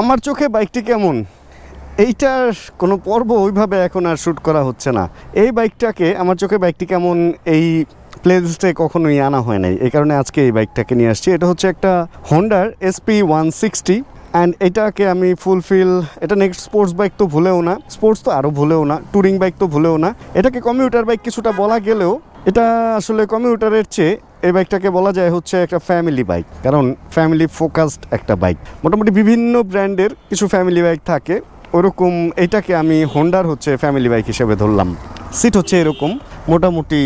আমার চোখে বাইকটি কেমন? এইটার কোনো পর্ব ওইভাবে এখন আর শ্যুট করা হচ্ছে না। এই বাইকটাকে, আমার চোখে বাইকটি কেমন এই প্লেলিস্টে কখনোই আনা হয় নাই। এই কারণে আজকে এই বাইকটাকে নিয়ে আসছি। এটা হচ্ছে একটা হন্ডার এসপি ওয়ান সিক্সটি অ্যান্ড এটাকে আমি ফুলফিল এটা নেক্সট স্পোর্টস বাইক তো ভুলেও না। স্পোর্টস তো আরও ভুলেও না ট্যুরিং বাইক তো ভুলেও না। এটাকে কমিউটার বাইক কিছুটা বলা গেলেও এটা আসলে কমিউটারের চেয়ে এই বাইকটাকে বলা যায় হচ্ছে একটা ফ্যামিলি বাইক কারণ ফ্যামিলি ফোকাসড একটা বাইক মোটামুটি বিভিন্ন ব্র্যান্ডের কিছু ফ্যামিলি বাইক থাকে, ওরকম এটাকে আমি হোন্ডার হচ্ছে ফ্যামিলি বাইক হিসেবে ধরলাম। সিট হচ্ছে এরকম, মোটামুটি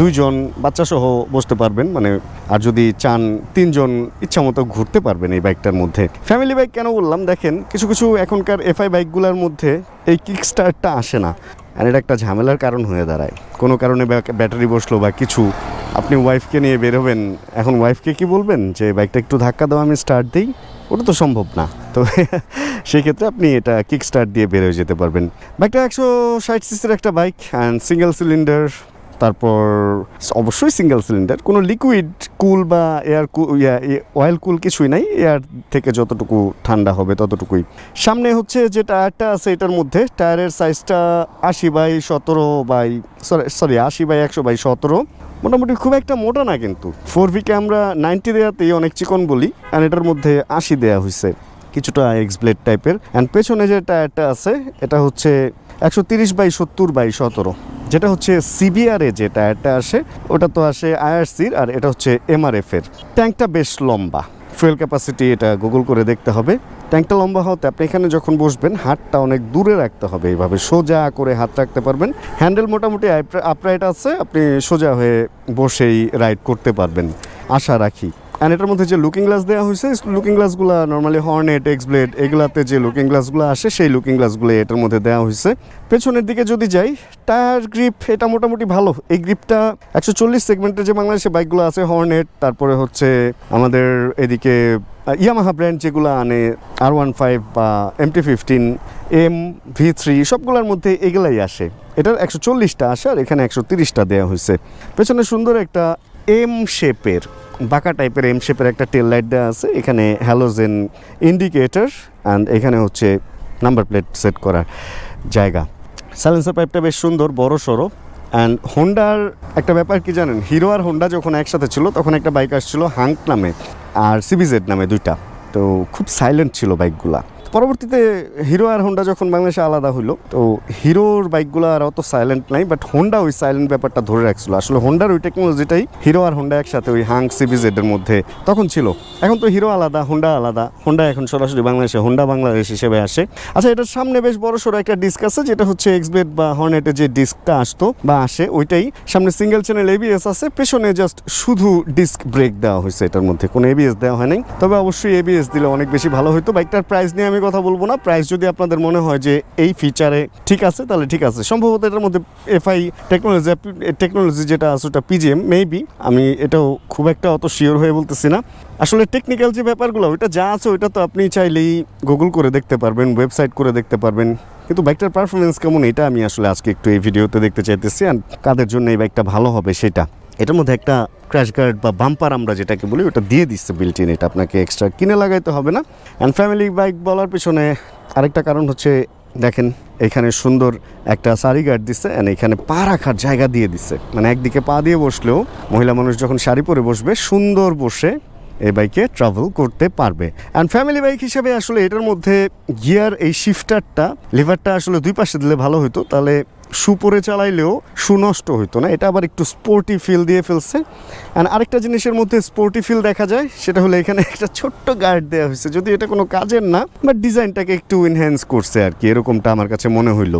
দুইজন বাচ্চা সহ বসতে পারবেন মানে আর যদি চান তিনজন ইচ্ছা মতো ঘুরতে পারবেন এই বাইকটার মধ্যে। ফ্যামিলি বাইক কেন বললাম? দেখেন, কিছু কিছু এখনকার এফআই বাইকগুলোর মধ্যে এই কিক স্টার্টটা আসে না। আর এটা একটা ঝামেলার কারণ হয়ে দাঁড়ায়। কোনো কারণে ব্যাটারি বসল বা কিছু, আপনি ওয়াইফকে নিয়ে বেরোবেন এখন ওয়াইফকে কি বলবেন? যে বাইকটা একটু ধাক্কা দাও, আমি স্টার্ট দিই? ওটা তো সম্ভব না। তো সেক্ষেত্রে আপনি এটা কিক স্টার্ট দিয়ে বেরোয় যেতে পারবেন। বাইকটা একশো ষাট সিসির একটা বাইক অ্যান্ড সিঙ্গেল সিলিন্ডার তারপর অবশ্যই সিঙ্গেল সিলিন্ডার কোনো লিকুইড কুল বা এয়ার অয়েল কুল কিছুই নাই এয়ার থেকে যতটুকু ঠান্ডা হবে ততটুকুই। সামনে হচ্ছে যে টায়ারটা আছে এটার মধ্যে, টায়ারের সাইজটা আশি বাই সতেরো বাই সরি সরি আশি বাই একশো বাই সতেরো। মোটামুটি খুব একটা মোটা না কিন্তু। ফোর ভিকে আমরা নাইনটি দেওয়াতেই অনেক চিকন বলি আর এটার মধ্যে আশি দেওয়া হয়েছে কিছুটা এক্স ব্লেড টাইপের অ্যান্ড পেছনে যে টায়ারটা আছে, এটা হচ্ছে একশো তিরিশ বাই সত্তর বাই সতেরো। যেটা হচ্ছে সিবিআরে যে টায়ারটা আসে, ওটা তো আসে আইআরসির আর এটা হচ্ছে এমআরএফ এর। ট্যাঙ্কটা বেশ লম্বা। ফুয়েল ক্যাপাসিটি এটা গুগল করে দেখতে হবে। ট্যাঙ্কটা লম্বা হতে আপনি এখানে যখন বসবেন, হাতটা অনেক দূরে রাখতে হবে এইভাবে, সোজা করে হাত রাখতে পারবেন। হ্যান্ডেল মোটামুটি আপরাইট আছে, আপনি সোজা হয়ে বসেই রাইড করতে পারবেন। আশা রাখি। অ্যান্ড এটার মধ্যে যে লুকিং গ্লাস দেওয়া হয়েছে লুকিং গ্লাসগুলো নর্মালি হর্নেট এক্স ব্লেড এগুলাতে যে লুকিং গ্লাসগুলো আসে, সেই লুকিং গ্লাসগুলো এটার মধ্যে দেওয়া হয়েছে। পেছনের দিকে যদি যাই টায়ার গ্রিপ এটা মোটামুটি ভালো। এই গ্রিপটা একশো চল্লিশ সেগমেন্টের যে বাংলাদেশে বাইকগুলো আছে হর্নেট তারপরে হচ্ছে আমাদের এদিকে ইয়ামাহা ব্র্যান্ড যেগুলো আনে আর ওয়ান ফাইভ বা M T fifteen M V three সবগুলোর মধ্যে এগুলাই আসে। এটার একশো চল্লিশটা আসে আর এখানে একশো তিরিশটা দেওয়া হয়েছে। পেছনে সুন্দর একটা এম শেপের বাঁকা টাইপের এম শেপের একটা টেল লাইট দেওয়া আছে। এখানে হ্যালোজেন ইন্ডিকেটর অ্যান্ড এখানে হচ্ছে নাম্বার প্লেট সেট করার জায়গা। সাইলেন্সার পাইপটা বেশ সুন্দর, বড় সড়ো। অ্যান্ড হোন্ডার একটা ব্যাপার কি জানেন? হিরো আর হোন্ডা যখন একসাথে ছিল, তখন একটা বাইক আসছিল হাঙ্ক নামে, আর সিবিজেড নামে দুইটা। তো খুব সাইলেন্ট ছিল বাইকগুলা পরবর্তীতে হিরো আর হোন্ডা যখন বাংলাদেশে আলাদা হলো তো হিরোর বাইকগুলো আর অত সাইলেন্ট নাই বাট হোন্ডা ওই সাইলেন্ট ব্যাপারটা ধরে রাখছিল। আসলে হোন্ডার ওই টেকনোলজিটাই হিরো আর হোন্ডা একসাথে ওই হাং সিবিজেড এর মধ্যে তখন ছিল। এখন তো হিরো আলাদা হোন্ডা আলাদা। হোন্ডা এখন সরাসরি বাংলাদেশে হোন্ডা বাংলাদেশ হিসেবে আসে। আচ্ছা এটার সামনে বেশ বড় সড়ো একটা ডিস্ক আছে, যেটা হচ্ছে এক্সবেড বা হর্নেটের যে ডিস্কটা আসতো বা আসে, ওইটাই। সামনে সিঙ্গেল চ্যানেল এবিএস আছে, পেছনে জাস্ট শুধু ডিস্ক ব্রেক দেওয়া হয়েছে এটার মধ্যে। কোনো এবিএস দেওয়া হয় নাই। তবে অবশ্যই এবিএস দিলে অনেক বেশি ভালো হতো বাইকটার প্রাইস নিয়ে আমি কথা বলব না। প্রাইস যদি আপনাদের মনে হয় যে এই ফিচারে ঠিক আছে, তাহলে ঠিক আছে। সম্ভবত এটার মধ্যে এফআই টেকনোলজি টেকনোলজি যেটা আছে ওটা পিজিএম মেবি আমি এটাও খুব একটা অত শিওর হয়ে বলতেছি না। আসলে টেকনিক্যাল যে ব্যাপারগুলো, ওইটা যা আছে ওইটা তো আপনি চাইলেই গুগল করে দেখতে পারবেন ওয়েবসাইট করে দেখতে পারবেন। কিন্তু বাইকটার পারফরমেন্স কেমন, এটা আমি আসলে আজকে একটু এই ভিডিওতে দেখতে চাইতেছি। আর কাদের জন্য এই বাইকটা ভালো হবে, সেটা। এটার মধ্যে একটা ক্র্যাশ গার্ড বা বাম্পার আমরা যেটাকে বলি, ওটা দিয়ে দিচ্ছে বিল্ট ইন এটা আপনাকে এক্সট্রা কিনে লাগাইতে হবে না। অ্যান্ড ফ্যামিলি বাইক বলার পিছনে আরেকটা কারণ হচ্ছে, দেখেন, এখানে সুন্দর একটা সারি গার্ড দিচ্ছে অ্যান্ড এখানে পা রাখার জায়গা দিয়ে দিচ্ছে। মানে একদিকে পা দিয়ে বসলেও মহিলা মানুষ যখন শাড়ি পরে বসবে, সুন্দর বসে এই বাইকে ট্রাভেল করতে পারবে। অ্যান্ড ফ্যামিলি বাইক হিসেবে আসলে এটার মধ্যে গিয়ার এই শিফটারটা লিভারটা আসলে দুই পাশে দিলে ভালো হতো তাহলে শু পরে চালাইলেও শু নষ্ট হইতো না। এটা আবার একটু স্পোর্টি ফিল দিয়ে ফেলছে। অ্যান্ড আরেকটা জিনিসের মধ্যে স্পোর্টি ফিল দেখা যায়, সেটা হলো এখানে একটা ছোট্ট গার্ড দেওয়া হয়েছে। যদি এটা কোনো কাজের না বাট ডিজাইনটাকে একটু এনহ্যান্স করছে আর কি এরকমটা আমার কাছে মনে হইল।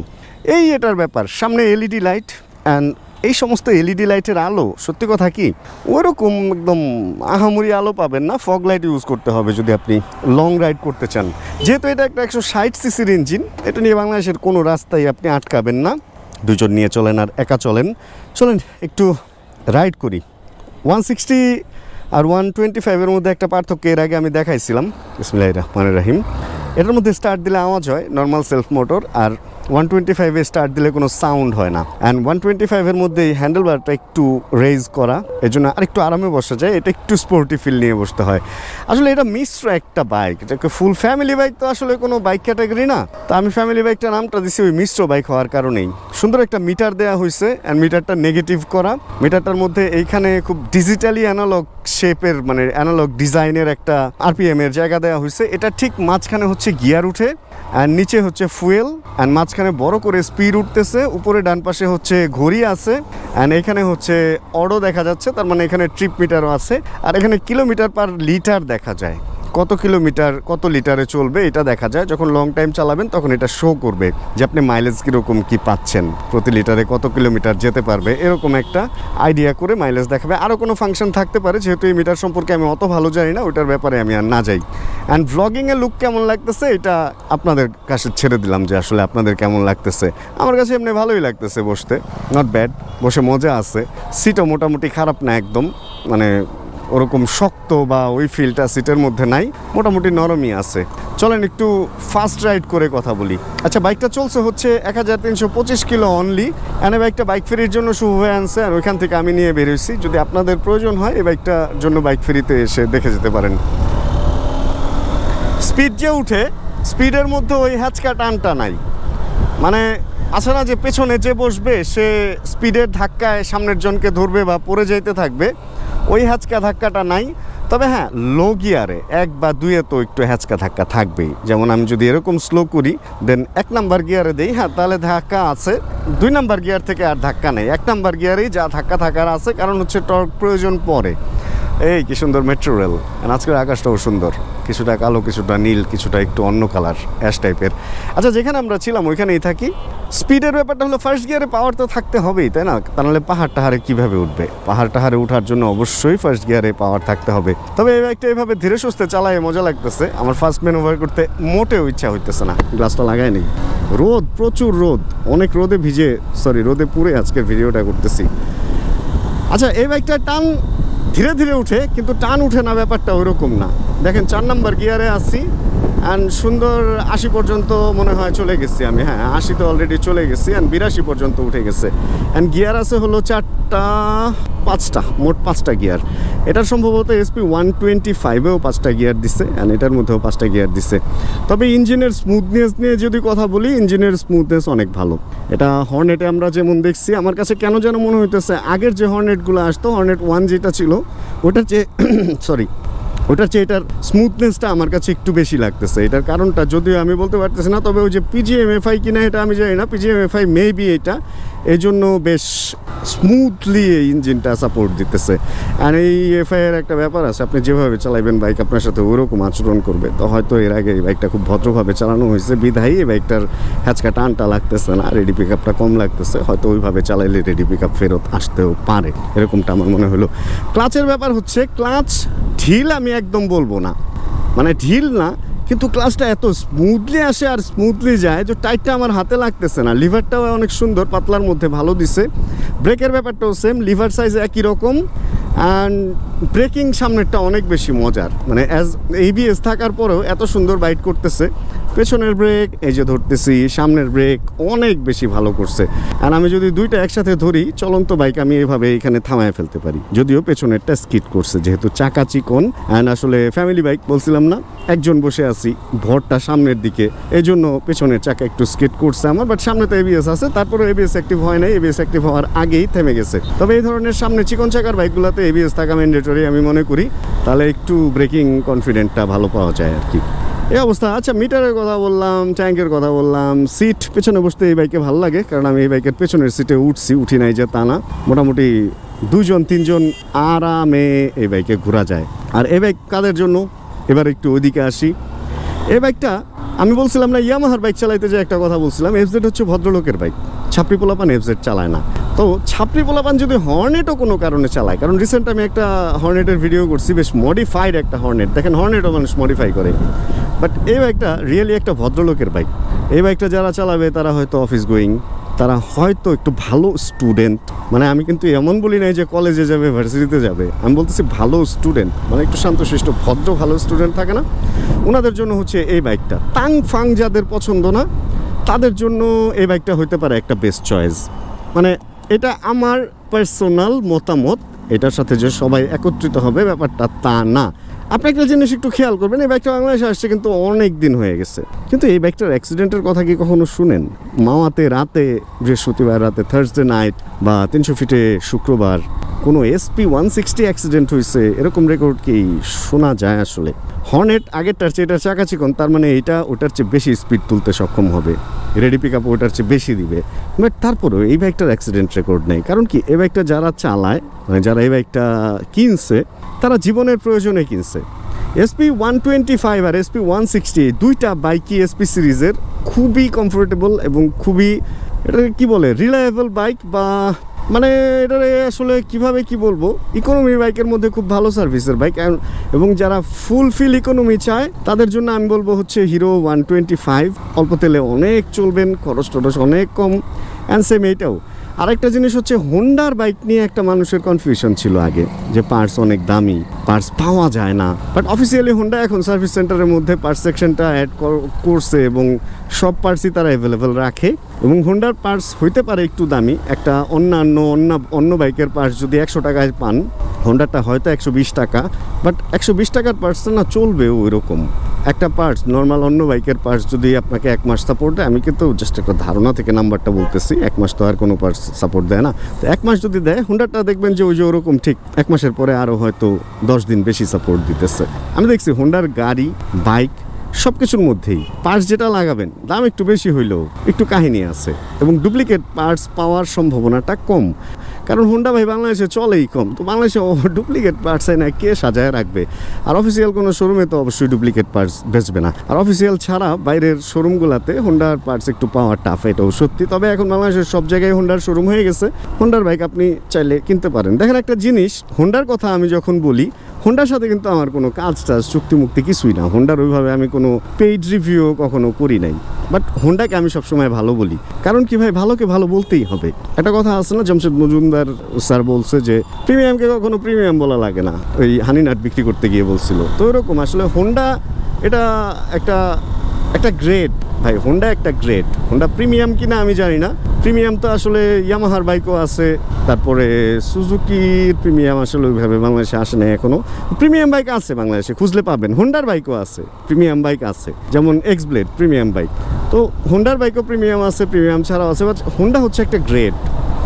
এই এটার ব্যাপার, সামনে এলইডি লাইট অ্যান্ড এই সমস্ত এলইডি লাইটের আলো, সত্যি কথা কি? ওরকম একদম আহামরি আলো পাবেন না ফগ লাইট ইউজ করতে হবে যদি আপনি লং রাইড করতে চান। যেহেতু এটা একটা একশো ষাট সিসির ইঞ্জিন এটা নিয়ে বাংলাদেশের কোনো রাস্তায় আপনি আটকাবেন না। দুজন নিয়ে চলেন আর একা চলেন। চলেন, একটু রাইড করি। ওয়ান সিক্সটি আর ওয়ান টোয়েন্টি ফাইভের মধ্যে একটা পার্থক্য এর আগে আমি দেখাইছিলাম। ইসমিল্লাহ রহমান রাহিম। এটার মধ্যে স্টার্ট দিলে আওয়াজ হয় নর্মাল সেলফ মোটর আর ওয়ান টোয়েন্টি ফাইভে স্টার্ট দিলে কোনো সাউন্ড হয় না। অ্যান্ড ওয়ান টোয়েন্টি ফাইভের মধ্যে এই হ্যান্ডেলবারটা একটু রেজ করা এর জন্য আরেকটু আরামে বসা যায়, এটা একটু স্পোর্টি ফিল নিয়ে বসতে হয়। আসলে এটা মিশ্র একটা বাইক এটাকে ফুল ফ্যামিলি বাইক তো আসলে কোনো বাইক ক্যাটাগরি না। তো আমি ফ্যামিলি বাইকটা নামটা দিছি ওই মিশ্র বাইক হওয়ার কারণেই। সুন্দর একটা মিটার দেওয়া হয়েছে অ্যান্ড মিটারটা নেগেটিভ করা। মিটারটার মধ্যে এইখানে খুব ডিজিটালি অ্যানালগ শেপের মানে অ্যানালগ ডিজাইনের একটা আরপিএম এর জায়গা দেওয়া হয়েছে এটা ঠিক মাঝখানে হচ্ছে গিয়ার উঠে অ্যান্ড নিচে হচ্ছে ফুয়েল অ্যান্ড মাঝখানে বড় করে স্পিড উঠতেছে, উপরে ডান পাশে হচ্ছে ঘড়ি আছে অ্যান্ড এখানে হচ্ছে অডো দেখা যাচ্ছে, তার মানে এখানে ট্রিপ মিটারও আছে, আর এখানে কিলোমিটার পার লিটার দেখা যায়। কত কিলোমিটার, কত লিটারে চলবে এটা দেখা যায়। যখন লং টাইম চালাবেন তখন এটা শো করবে যে আপনি মাইলেজ কীরকম কি পাচ্ছেন। প্রতি লিটারে কত কিলোমিটার যেতে পারবে, এরকম একটা আইডিয়া করে মাইলেজ দেখাবে। আরও কোনো ফাংশন থাকতে পারে, যেহেতু এই মিটার সম্পর্কে আমি অত ভালো জানি না, ওইটার ব্যাপারে আমি আর না যাই। অ্যান্ড ব্লগিংয়ের লুক কেমন লাগতেছে, এটা আপনাদের কাছে ছেড়ে দিলাম যে আসলে আপনাদের কেমন লাগতেছে। আমার কাছে এমনি ভালোই লাগতেছে বসতে নট ব্যাড বসে মজা আছে। সিটও মোটামুটি খারাপ না একদম মানে ওরকম শক্ত বা ওই ফিলটা সিটের মধ্যে নাই, মোটামুটি নরমই আছে। চলেন একটু ফাস্ট রাইড করে কথা বলি। আচ্ছা বাইকটা চলছে হচ্ছে এক হাজার তিনশো পঁচিশ কিলো অনলি এনে বাইকটা বাইক ফেরির জন্য শুভ হয়ে আনছে, আর ওইখান থেকে আমি নিয়ে বেরোইছি যদি আপনাদের প্রয়োজন হয়, এই বাইকটার জন্য বাইক ফেরিতে এসে দেখে যেতে পারেন। স্পিড যে উঠে স্পিডের মধ্যে ওই হ্যাচকা টানটা নাই। মানে আছে না যে পেছনে যে বসবে, সে স্পিডের ধাক্কায় সামনের জনকে ধরবে বা পড়ে যেতে থাকবে। ওই হ্যাচকা ধাক্কাটা নাই। তবে হ্যাঁ লো গিয়ারে এক বা দুইয়ে তো একটু হ্যাচকা ধাক্কা থাকবেই। যেমন আমি যদি এরকম স্লো করি দেন এক নাম্বার গিয়ারে দেই হ্যাঁ তাহলে ধাক্কা আছে। দুই নাম্বার গিয়ার থেকে আর ধাক্কা নেই। এক নাম্বার গিয়ারেই যা ধাক্কা থাকার আছে, কারণ হচ্ছে টর্ক প্রয়োজন পড়ে। এই কি সুন্দর মেট্রো রেল আজকের আকাশটাও সুন্দর। কিছুটা কালো, কিছুটা নীল, কিছুটা একটু অন্য কালার অ্যাশ টাইপের আচ্ছা যেখানে আমরা ছিলাম, ওইখানেই থাকি। স্পিডের ব্যাপারটা হলো ফার্স্ট গিয়ারে পাওয়ার তো থাকতে হবেই, তাই না? তা নাহলে পাহাড় টাহারে কীভাবে উঠবে? পাহাড় টাহারে ওঠার জন্য অবশ্যই ফার্স্ট গিয়ারে পাওয়ার থাকতে হবে। তবে এই বাইকটা এভাবে ধীরে সুস্থে চালায়, মজা লাগতেছে। আমার ফার্স্ট ম্যানুভার করতে মোটেও ইচ্ছা হইতেছে না। গ্লাসটা লাগায়নি রোদ, প্রচুর রোদ। অনেক রোদে ভিজে সরি রোদে পুরে আজকে ভিডিওটা করতেছি। আচ্ছা এই বাইকটা টান ধীরে ধীরে উঠে, কিন্তু টান উঠে না, ব্যাপারটা ওইরকম না। দেখেন, চার নম্বর গিয়ারে আসছি অ্যান্ড সুন্দর আশি পর্যন্ত মনে হয় চলে গেছি আমি। হ্যাঁ আশি তো অলরেডি চলে গেছি অ্যান্ড বিরাশি পর্যন্ত উঠে গেছে। অ্যান্ড গিয়ার আছে হলো চারটা, পাঁচটা, মোট পাঁচটা গিয়ার। এটার সম্ভবত এসপি ওয়ান টোয়েন্টি ফাইভেও পাঁচটা গিয়ার দিছে অ্যান্ড এটার মধ্যেও পাঁচটা গিয়ার দিছে। তবে ইঞ্জিনের স্মুথনেস নিয়ে যদি কথা বলি, ইঞ্জিনের স্মুথনেস অনেক ভালো। এটা হর্নেটে আমরা যেমন দেখছি, আমার কাছে কেন যেন মনে হইতেছে, আগের যে হর্নেটগুলো আসতো হর্নেট ওয়ান যেটা ছিল ওটা চেয়ে সরি ওটার চেয়ে এটার স্মুথনেসটা আমার কাছে একটু বেশি লাগতেছে। এটার কারণটা যদিও আমি বলতে পারতেছি না, তবে ওই যে পিজিএমএফআই কিনা এটা আমি জানি না পিজিএমএফআই মেবি এটা। এই জন্য বেশ স্মুথলি এই ইঞ্জিনটা সাপোর্ট দিতেছে। আর এই এফআই এর একটা ব্যাপার আছে, আপনি যেভাবে চালাইবেন বাইক আপনার সাথে ওরকম আচরণ করবে। তো হয়তো এর আগে এই বাইকটা খুব ভদ্রভাবে চালানো হয়েছে, বিধায়ী এই বাইকটার হ্যাচকা টানটা লাগতেছে না রেডি পিক আপটা কম লাগতেছে। হয়তো ওইভাবে চালাইলে রেডি পিক আপ ফেরত আসতেও পারে, এরকমটা আমার মনে হলো। ক্লাচের ব্যাপার হচ্ছে ক্লাচ ঢিল আমি একদম বলব না। মানে ঢিল না, কিন্তু ক্লাসটা এত স্মুথলি আসে আর স্মুথলি যায় যে টাইটটা আমার হাতে লাগতেছে না। লিভারটাও অনেক সুন্দর, পাতলার মধ্যে ভালো দিছে। ব্রেকের ব্যাপারটাও সেম লিভার সাইজ একই রকম। অ্যান্ড ব্রেকিং সামনেরটা অনেক বেশি মজার। মানে অ্যাজ এবিএস থাকার পরেও এত সুন্দর বাইট করতেছে। পেছনের ব্রেক এই যে ধরতেছি, সামনের ব্রেক অনেক বেশি ভালো করছে। আর আমি যদি দুইটা একসাথে ধরি, চলন্ত বাইক আমি এভাবে এখানে থামায় ফেলতে পারি। যদিও পেছনেরটা স্কিট করছে, যেহেতু চাকা চিকন অ্যান্ড আসলে ফ্যামিলি বাইক বলছিলাম না, একজন বসে আছি, ভরটা সামনের দিকে। এই জন্য পেছনের চাকা একটু স্কিট করছে আমার বাট সামনে তো এবিএস আছে তারপরে এবিএস অ্যাক্টিভ হয় নাই। এবিএস অ্যাক্টিভ হওয়ার আগেই থেমে গেছে। তবে এই ধরনের সামনে চিকন চাকার বাইকগুলোতে এবিএস থাকা ম্যান্ডেটরি আমি মনে করি। তাহলে একটু ব্রেকিং কনফিডেন্টটা ভালো পাওয়া যায় আর কি। এই অবস্থা। আচ্ছা মিটারের কথা বললাম ট্যাঙ্কের কথা বললাম সিট পেছনে বসতে এই বাইকে ভালো লাগে, কারণ আমি এই বাইকের পেছনের সিটে উঠছি, উঠি নাই যে তা না। মোটামুটি দুজন তিনজন আরামে এই বাইকে ঘোরা যায়। আর এই বাইক কাদের জন্য? এবার একটু ওইদিকে আসি। এই বাইকটা আমি বলছিলাম না ইয়ামাহার বাইক চালাইতে যে একটা কথা বলছিলাম এফজেড হচ্ছে ভদ্রলোকের বাইক ছাপড়ি পোলাপান এফজেড চালায় না। তো ছাপড়ি পোলাপান যদি হর্নেটও কোনো কারণে চালায়, কারণ রিসেন্ট আমি একটা হর্নেটের ভিডিও করছি, বেশ মডিফাইড একটা হর্নেট দেখেন হর্নেটও মানুষ মডিফাই করে। বাট এই বাইকটা রিয়েলি একটা ভদ্রলোকের বাইক এই বাইকটা যারা চালাবে, তারা হয়তো অফিস গোয়িং তারা হয়তো একটু ভালো স্টুডেন্ট মানে আমি কিন্তু এমন বলি নাই যে কলেজে যাবে ভার্সিটিতে যাবে। আমি বলতেছি ভালো স্টুডেন্ট মানে একটু শান্তশিষ্ট, ভদ্র, ভালো স্টুডেন্ট থাকে না? ওনাদের জন্য হচ্ছে এই বাইকটা তাং ফাং যাদের পছন্দ না, তাদের জন্য এই বাইকটা হইতে পারে একটা বেস্ট চয়েস মানে এটা আমার পার্সোনাল মতামত। এটার সাথে যে সবাই একত্রিত হবে, ব্যাপারটা তা না। আপনি একটা জিনিস একটু খেয়াল করবেন, এই বাইকটা বাংলাদেশে আসছে কিন্তু অনেক দিন হয়ে গেছে। কিন্তু এই বাইকটার অ্যাক্সিডেন্টের কথা কি কখনো শুনেন? মাওয়াতে রাতে, বৃহস্পতিবার রাতে থার্সডে নাইট বা তিনশো ফিটে শুক্রবার। কোনো এসপি ওয়ান সিক্সটি অ্যাক্সিডেন্ট হয়েছে এরকম রেকর্ড কি শোনা যায় আসলে? হর্নেট আগেরটার চেয়ে এটার চাকা তার মানে এটা ওটার চেয়ে বেশি স্পিড তুলতে সক্ষম হবে। রেডি পিক আপ ওটার চেয়ে বেশি দিবে। বাট তারপরেও এই বাইকটার অ্যাক্সিডেন্ট রেকর্ড নেই। কারণ কি, এই বাইকটা যারা চালায় মানে যারা এই বাইকটা কিনছে, তারা জীবনের প্রয়োজনে কিনছে। এসপি ওয়ান টোয়েন্টি ফাইভ আর এসপি ওয়ান সিক্সটি এই দুইটা বাইকই এসপি সিরিজের খুবই কমফোর্টেবল এবং খুবই এটা কি বলে রিলায়েবল বাইক বা মানে এটা আসলে কীভাবে কি বলব? ইকোনমি বাইকের মধ্যে খুব ভালো সার্ভিসের বাইক এবং যারা ফুল ফিল ইকোনমি চায়, তাদের জন্য আমি বলব হচ্ছে হিরো ওয়ান টোয়েন্টি ফাইভ অল্প তেলে অনেক চলবেন খরচ টরচ অনেক কম। অ্যান্ড সেম এইটাও। আরেকটা জিনিস হচ্ছে হোন্ডার বাইক নিয়ে একটা মানুষের কনফিউশন ছিল আগে, যে পার্টস অনেক দামি পার্টস পাওয়া যায় না। বাট অফিসিয়ালি হোন্ডা এখন সার্ভিস সেন্টারের মধ্যে পার্টস সেকশনটা অ্যাড করছে এবং সব পার্টসই তারা অ্যাভেলেবেল রাখে। এবং হোন্ডার পার্টস হইতে পারে একটু দামি, একটা অন্যান্য, অন্য অন্য বাইকের পার্টস যদি একশো টাকায় পান হোন্ডাটা হয়তো একশো বিশ টাকা বাট একশো বিশ টাকার পার্টসটা না চলবে ওই রকম একটা পার্টস নর্মাল অন্য বাইকের পার্টস যদি আপনাকে এক মাস সাপোর্ট দেয়, আমি কিন্তু জাস্ট একটা ধারণা থেকে নাম্বারটা বলতেছি, এক মাস তো আর কোনো পার্টস সাপোর্ট দেয় না। তো এক মাস যদি দেয় হোন্ডাটা দেখবেন যে ওই যে ওরকম ঠিক এক মাসের পরে আরও হয়তো দশ দিন বেশি সাপোর্ট দিতেছে। আমি দেখছি হোন্ডার গাড়ি বাইক সব কিছুর মধ্যেই পার্টস যেটা লাগাবেন, দাম একটু বেশি হইলেও একটু কাহিনী আছে এবং ডুপ্লিকেট পার্টস পাওয়ার সম্ভাবনাটা কম। কারণ হোন্ডা ভাই বাংলাদেশে চলেই কম। তো বাংলাদেশে ডুপ্লিকেট পার্টস না কে সাজায় রাখবে? আর অফিসিয়াল কোনো শোরুমে তো অবশ্যই ডুপ্লিকেট পার্টস বেচবে না। আর অফিসিয়াল ছাড়া বাইরের শোরুমগুলোতে হোন্ডার পার্টস একটু পাওয়া টাফ এটাও সত্যি। তবে এখন বাংলাদেশের সব জায়গায় হোন্ডার শোরুম হয়ে গেছে। হোন্ডার বাইক আপনি চাইলে কিনতে পারেন। দেখেন একটা জিনিস, হোন্ডার কথা আমি যখন বলি হোন্ডার সাথে কিন্তু আমার কোনো কাজ টাজ চুক্তি মুক্তি কিছুই না। হোন্ডার ওইভাবে আমি কোনো পেইড রিভিউ কখনো করি নাই। বাট হোন্ডাকে আমি সবসময় ভালো বলি। কারণ কি ভাই, ভালোকে ভালো বলতেই হবে। একটা কথা আছে না, জামশেদ মজুমদার স্যার বলছে যে, প্রিমিয়ামকে কখনো প্রিমিয়াম বলা লাগে না। ওই হানি নাট বিক্রি করতে গিয়ে বলছিল। তো এরকম আসলে হোন্ডা এটা একটা একটা গ্রেড ভাই হোন্ডা একটা গ্রেড হোন্ডা প্রিমিয়াম কিনা আমি জানি না। প্রিমিয়াম তো আসলে ইয়ামাহার বাইকও আছে। তারপরে সুজুকির প্রিমিয়াম আসলে ওইভাবে বাংলাদেশে আসে না এখনও। প্রিমিয়াম বাইক আছে বাংলাদেশে, খুঁজলে পাবেন। হোন্ডার বাইকও আছে প্রিমিয়াম বাইক আছে। যেমন এক্স ব্লেড প্রিমিয়াম বাইক তো হোন্ডার বাইকও প্রিমিয়াম আছে প্রিমিয়াম ছাড়াও আছে বাট হোন্ডা হচ্ছে একটা গ্রেড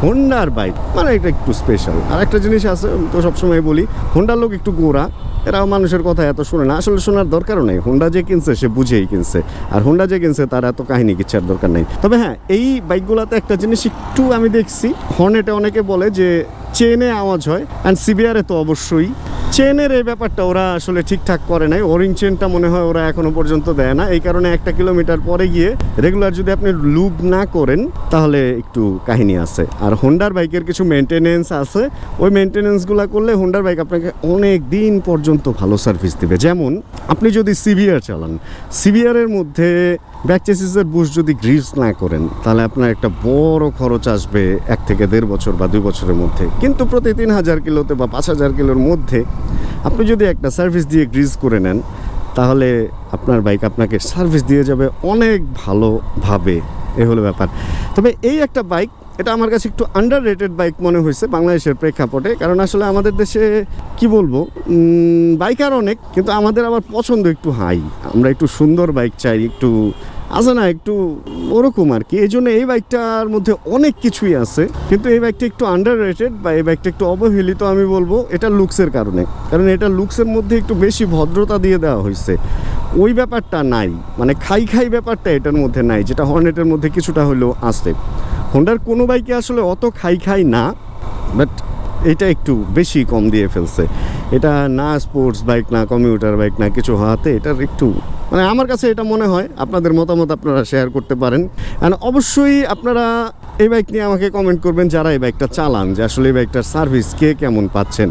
হোন্ডার বাইক মানে এটা একটু স্পেশাল আর একটা জিনিস আছে, তো সবসময় বলি হোন্ডার লোক একটু গোড়া। এরা মানুষের কথা এত শুনে না। আসলে শোনার দরকারও নেই। হোন্ডা যে কিনছে, সে বুঝেই কিনছে। আর হোন্ডা যে কিনছে, তার এত কাহিনী কিচ্ছার দরকার নেই। তবে হ্যাঁ এই বাইকগুলোতে একটা জিনিস একটু আমি দেখছি। হর্নেটে অনেকে বলে যে, চেনে আওয়াজ হয় অ্যান্ড সিবিআরে তো অবশ্যই। চেনের এই ব্যাপারটা ওরা আসলে ঠিকঠাক করে নাই। ওরিং চেনটা মনে হয় ওরা এখনও পর্যন্ত দেয় না। এই কারণে একটা কিলোমিটার পরে গিয়ে রেগুলার যদি আপনি লুব না করেন, তাহলে একটু কাহিনী আছে। আর হোন্ডার বাইকের কিছু মেনটেনেন্স আছে। ওই মেনটেনেন্সগুলো করলে হোন্ডার বাইক আপনাকে অনেক দিন পর্যন্ত ভালো সার্ভিস দেবে। যেমন, আপনি যদি সিভিআর চালান সিভিআরের মধ্যে ব্যাক চেসিসের বুশ যদি গ্রিস না করেন, তাহলে আপনার একটা বড় খরচ আসবে এক থেকে দেড় বছর বা দুই বছরের মধ্যে। কিন্তু প্রতি তিন হাজার কিলোতে বা পাঁচ হাজার কিলোর মধ্যে আপনি যদি একটা সার্ভিস দিয়ে গ্রিজ করে নেন, তাহলে আপনার বাইক আপনাকে সার্ভিস দিয়ে যাবে অনেক ভালোভাবে। এ হলো ব্যাপার। তবে এই একটা বাইক এটা আমার কাছে একটু আন্ডার রেটেড বাইক মনে হয়েছে বাংলাদেশের প্রেক্ষাপটে। কারণ আসলে আমাদের দেশে, কি বলব বাইকার অনেক, কিন্তু আমাদের আবার পছন্দ একটু হাই আমরা একটু সুন্দর বাইক চাই, একটু, আছে না, একটু ওরকম আর কি। এই জন্য এই বাইকটার মধ্যে অনেক কিছুই আছে, কিন্তু এই বাইকটা একটু আন্ডার রেটেড বা এই বাইকটা একটু অবহেলিত আমি বলব, এটা লুকসের কারণে। কারণ এটা লুকসের মধ্যে একটু বেশি ভদ্রতা দিয়ে দেওয়া হয়েছে। ওই ব্যাপারটা নাই মানে খাই খাই ব্যাপারটা এটার মধ্যে নাই, যেটা হর্নেটের মধ্যে কিছুটা হলেও আসে হোন্ডার কোনো বাইকে আসলে অত খাই খাই না বাট এটা একটু বেশি কম দিয়ে ফেলছে। এটা না স্পোর্টস বাইক না কমিউটার বাইক না কিছু হওয়াতে এটার একটু মানে আমার কাছে এটা মনে হয়, আপনাদের মতামত আপনারা শেয়ার করতে পারেন। অ্যান্ড অবশ্যই আপনারা এই বাইক নিয়ে আমাকে কমেন্ট করবেন, যারা এই বাইকটা চালান, যে আসলে এই বাইকটার সার্ভিস কে কেমন পাচ্ছেন।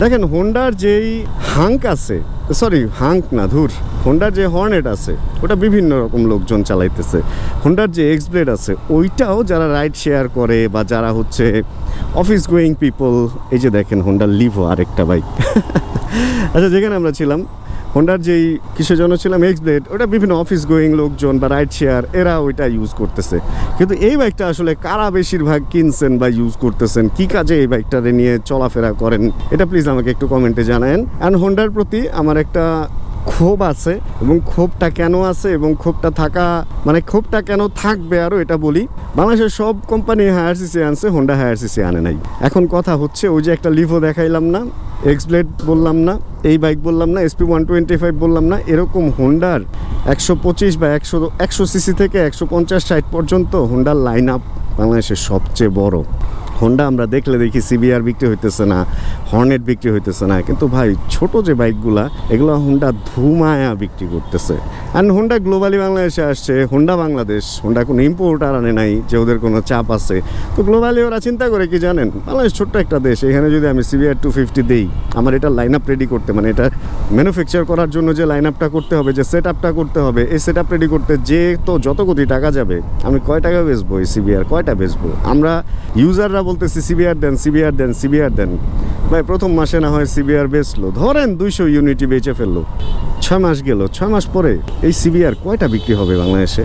দেখেন হোন্ডার যেই হাঙ্ক আছে সরি হাঙ্ক না, ধুর হোন্ডার যে হর্নেট আছে, ওটা বিভিন্ন রকম লোকজন চালাইতেছে। হোন্ডার যে এক্স ব্লেড আছে, ওইটাও যারা রাইড শেয়ার করে বা যারা হচ্ছে অফিস গোয়িং পিপল এই যে দেখেন হোন্ডার লিভো আরেকটা বাইক আচ্ছা যেখানে আমরা ছিলাম হোন্ডার যেই কিসের জন্য ছিলাম এক্স ব্লেড ওটা বিভিন্ন অফিস গোয়িং লোকজন বা রাইড শেয়ার এরা ওইটা ইউজ করতেছে। কিন্তু এই বাইকটা আসলে কারা বেশিরভাগ কিনছেন বা ইউজ করতেছেন? কি কাজে এই বাইকটারে নিয়ে চলাফেরা করেন? এটা প্লিজ আমাকে একটু কমেন্টে জানায়েন। অ্যান্ড হোন্ডার প্রতি আমার একটা ক্ষোভ আছে এবং ক্ষোভটা কেন আছে এবং ক্ষোভটা থাকা মানে ক্ষোভটা কেন থাকবে আরও এটা বলি। বাংলাদেশের সব কোম্পানি হায়ার সিসি আনছে হোন্ডা হায়ার সিসি আনে নাই। এখন কথা হচ্ছে, ওই যে একটা লিভো দেখাইলাম না এক্স ব্লেড বললাম না, এই বাইক বললাম না এসপি ওয়ান টোয়েন্টি ফাইভ বললাম না, এরকম হোন্ডার একশো পঁচিশ বা একশো একশো সিসি থেকে একশো পঞ্চাশ ষাট পর্যন্ত হোন্ডার লাইন আপ বাংলাদেশের সবচেয়ে বড়। হোন্ডা আমরা দেখলে দেখি সিবিআর বিক্রি হইতেছে না হর্নেট বিক্রি হইতেছে না। কিন্তু ভাই, ছোট যে বাইকগুলা, এগুলো হন্ডা ধুমায়া বিক্রি করতেছে। অ্যান্ড হোন্ডা গ্লোবালি বাংলাদেশে আসছে হন্ডা বাংলাদেশ হোন্ডা কোনো ইম্পোর্টার আনে নাই, যে ওদের কোনো চাপ আছে। তো গ্লোবালি ওরা চিন্তা করে কি জানেন, বাংলাদেশ ছোট্ট একটা দেশ, এখানে যদি আমি সিবিআর টু ফিফটি দিই, আমার এটা লাইন আপ রেডি করতে মানে এটা ম্যানুফ্যাকচার করার জন্য যে লাইন আপটা করতে হবে, যে সেট আপটা করতে হবে, এই সেট আপ রেডি করতে যে তো যত কোটি টাকা যাবে, আমি কয় টাকা বেচবো এই সিবিআর কয়টা বেচবো? আমরা ইউজাররা বলতেছি সিবিআর দেন সিবিআর দেন সিবিআর দেন। ভাই, প্রথম মাসে না হয় সিবিআর বেচলো। ধরেন দুইশো ইউনিটি বেঁচে ফেলল। ছয় মাস গেল, ছয় মাস পরে এই সিবিআর কয়টা বিক্রি হবে বাংলাদেশে?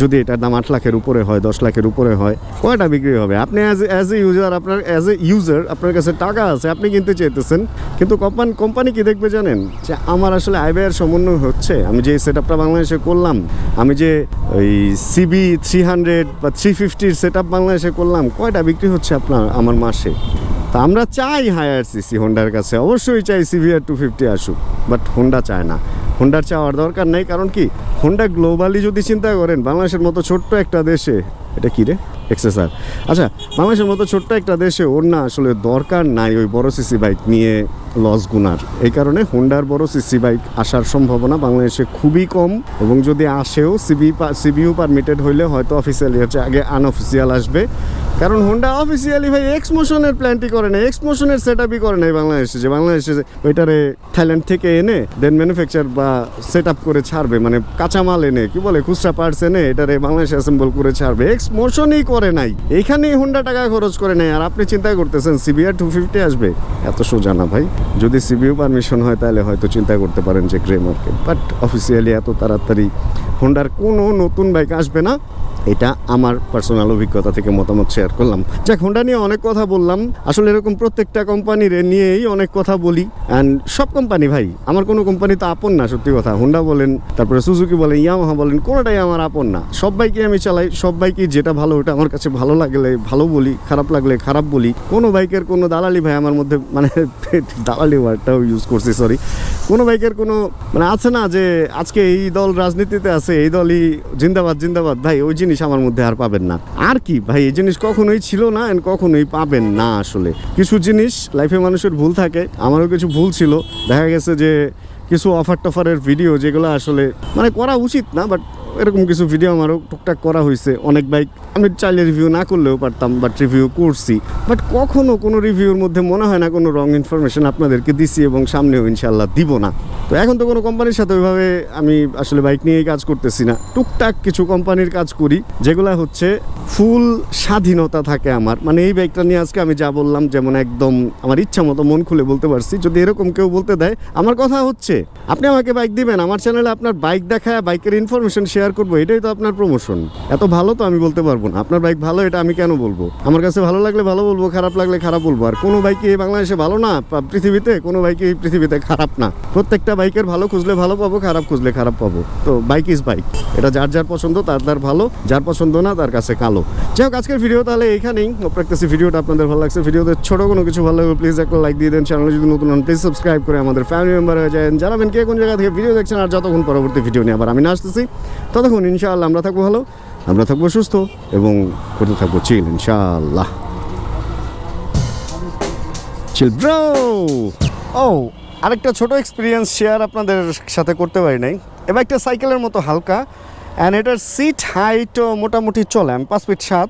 যদি এটার দাম আট লাখের উপরে হয়, দশ লাখের উপরে হয়, কয়টা বিক্রি হবে? আপনি অ্যাজ অ্যাজ এ ইউজার আপনার অ্যাজ এ ইউজার আপনার কাছে টাকা আছে, আপনি কিনতে চাইতেছেন, কিন্তু কোম্পানি কোম্পানি কি দেখবে জানেন? যে আমার আসলে আয় ব্যয়ের সমন্বয় হচ্ছে। আমি যে সেট আপটা বাংলাদেশে করলাম, আমি যে ওই সিবি থ্রি হান্ড্রেড বা থ্রি ফিফটির সেট আপ বাংলাদেশে করলাম, কয়টা বিক্রি হচ্ছে আপনার, আমার মাসে? তা আমরা চাই হায়ার সিসি হোন্ডার কাছে। অবশ্যই চাই সিভিআর টু ফিফটি আসুক বাট হোন্ডা চায় না। হোন্ডার চাওয়ার দরকার নেই, কারণ কি? হোন্ডা গ্লোবালি যদি চিন্তা করেন, বাংলাদেশের মতো ছোট্ট একটা দেশে, এটা কী রে? এক্সেসার আচ্ছা বাংলাদেশের মতো ছোট্ট একটা দেশে ওর না আসলে দরকার নাই ওই বড় সিসি বাইক নিয়ে লস গুনার। এই কারণে হোন্ডার বড় সিসি বাইক আসার সম্ভাবনা বাংলাদেশে খুবই কম, এবং যদি আসেও সিবি সিবিউ পারমিটেড হইলে হয়তো অফিসিয়ালি হচ্ছে আগে আনঅফিসিয়াল আসবে। কারণ হোন্ডা অফিসিয়ালি ভাই এক্স মোশনের প্ল্যানটি করে না এক্স মোশনের সেট আপই করে নাই বাংলাদেশে যে বাংলাদেশে ওইটারে থাইল্যান্ড থেকে এনে দেন ম্যানুফ্যাকচার বা সেট আপ করে ছাড়বে মানে কাঁচামাল এনে, কি বলে, খুচরা পার্টস এনে এটারে বাংলাদেশে অ্যাসেম্বল করে ছাড়বে। এক্স মোশনই করে নাই। এখানেই হোন্ডা টাকা খরচ করে নাই। আর আপনি চিন্তা করতেছেন সিবিআর টু ফিফটি আসবে? এত সোজা না ভাই। যদি সিবিউ পারমিশন হয় তাহলে হয়তো চিন্তা করতে পারেন যে গ্রে মার্কেট বাট অফিসিয়ালি এত তাড়াতাড়ি হোন্ডার কোনো নতুন বাইক আসবে না। এটা আমার পার্সোনাল অভিজ্ঞতা থেকে মতামত শেয়ার করলাম। যাক হোন্ডা নিয়ে অনেক কথা বললাম। আসলে এরকম প্রত্যেকটা কোম্পানির নিয়েই অনেক কথা বলি। অ্যান্ড সব কোম্পানি ভাই, আমার কোনো কোম্পানি তো আপন না, সত্যি কথা। হোন্ডা বলেন, তারপরে সুজুকি বলেন ইয়ামাহা বলেন, কোনোটাই আমার আপন না। সব বাইকে আমি চালাই সব বাইকই যেটা ভালো ওটা আমার কাছে ভালো লাগলে ভালো বলি, খারাপ লাগলে খারাপ বলি। কোনো বাইকের কোনো দালালি ভাই আমার মধ্যে মানে দালালি ওয়ার্ডটাও ইউজ করছি সরি কোনো বাইকের কোনো মানে আছে না যে আজকে এই দল রাজনীতিতে আছে, এই দলই জিন্দাবাদ জিন্দাবাদ। ভাই, ওই জিনিস আমার মধ্যে আর পাবেন না। আর কি, ভাই, এই জিনিস কখনোই ছিল না and কখনোই পাবেন না আসলে। কিছু জিনিস লাইফে মানুষের ভুল থাকে, আমারও কিছু ভুল ছিল। দেখা গেছে যে কিছু অফার টফারের ভিডিও যেগুলো আসলে মানে করা উচিত না বাট এরকম কিছু ভিডিও আমারও টুকটাক করা হয়েছে। অনেক বাইক আমি চাইলে রিভিউ না করলেও পারতাম বাট রিভিউ করছি। বাট কখনো কোনো রিভিউর মধ্যে মনে হয় না কোনো রং ইনফরমেশন আপনাদেরকে দিছি এবং সামনেও ইনশাল্লাহ দিব না। তো এখন তো কোনো কোম্পানির সাথে ওইভাবে আমি আসলে বাইক নিয়েই কাজ করতেছি না। টুকটাক কিছু কোম্পানির কাজ করি, যেগুলো হচ্ছে ফুল স্বাধীনতা থাকে আমার। মানে এই বাইকটা নিয়ে আজকে আমি যা বললাম, যেমন একদম আমার ইচ্ছা মতো মন খুলে বলতে পারছি। যদি এরকম কেউ বলতে দেয়, আমার কথা হচ্ছে, আপনি আমাকে বাইক দিবেন, আমার চ্যানেলে আপনার বাইক দেখায়, বাইকের ইনফরমেশন শেয়ার করব, এটাই তো আপনার প্রমোশন এত ভালো তো আমি বলতে পারব না। আপনার বাইক ভালো, এটা আমি কেন বলব? আমার কাছে ভালো লাগলে ভালো বলব, খারাপ লাগলে খারাপ বলব। আর কোনো বাইকে এই বাংলাদেশে ভালো না? পৃথিবীতে কোনো বাইকে এই পৃথিবীতে খারাপ না। প্রত্যেকটা বাইকের ভালো খুঁজলে ভালো পাবো, খারাপ খুঁজলে খারাপ পাবো। তো বাইক ইজ বাইক এটা যার যার পছন্দ, তার তার ভালো, যার পছন্দ না, তার কাছে কালো। যাই হোক, আজকের ভিডিও তাহলে এখানেই প্র্যাকটিসি ভিডিওটা আপনাদের ভালো লাগছে ভিডিওতে ছোট কোনো কিছু ভালো লাগবে প্লিজ একটা লাইক দিয়ে দেন। চ্যানেলে যদি নতুন প্লিজ সাবস্ক্রাইব করে আমাদের ফ্যামিলি মেম্বার হয়ে যায় জানাবেন কে কোন জায়গা থেকে ভিডিও দেখছেন, আর যতক্ষণ পরবর্তী ভিডিও নিয়ে আবার আমি না আসতেছি ততক্ষণ ইনশাআল্লাহ আমরা থাকব ভালো, আমরা থাকব সুস্থ এবং করতে থাকব চিল ইনশাআল্লাহ। চিল ব্রো ও আরেকটা ছোট এক্সপিরিয়েন্স শেয়ার আপনাদের সাথে করতে পারি নাই। এবার একটা সাইকেলের মতো হালকা। অ্যান্ড এটার সিট হাইটও মোটামুটি চলে, আমি পাঁচ ফিট সাত,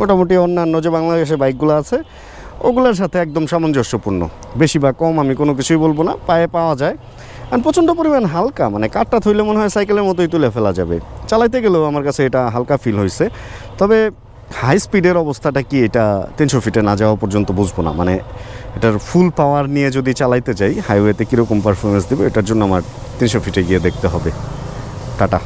মোটামুটি অন্যান্য যে বাংলাদেশে বাইকগুলো আছে, ওগুলোর সাথে একদম সামঞ্জস্যপূর্ণ। বেশি বা কম আমি কোনো কিছুই বলব না, পায়ে পাওয়া যায়। আর প্রচণ্ড পরিমাণ হালকা মানে কাঠটা থইলে মনে হয় সাইকেলের মতোই তুলে ফেলা যাবে। চালাইতে গেলেও আমার কাছে এটা হালকা ফিল হয়েছে তবে হাই স্পিডের অবস্থাটা কি এটা তিনশো ফিটে না যাওয়া পর্যন্ত বুঝব না মানে এটার ফুল পাওয়ার নিয়ে যদি চালাইতে যাই হাইওয়েতে কীরকম পারফরমেন্স দেবে, এটার জন্য আমার তিনশো ফিটে গিয়ে দেখতে হবে। টাটা।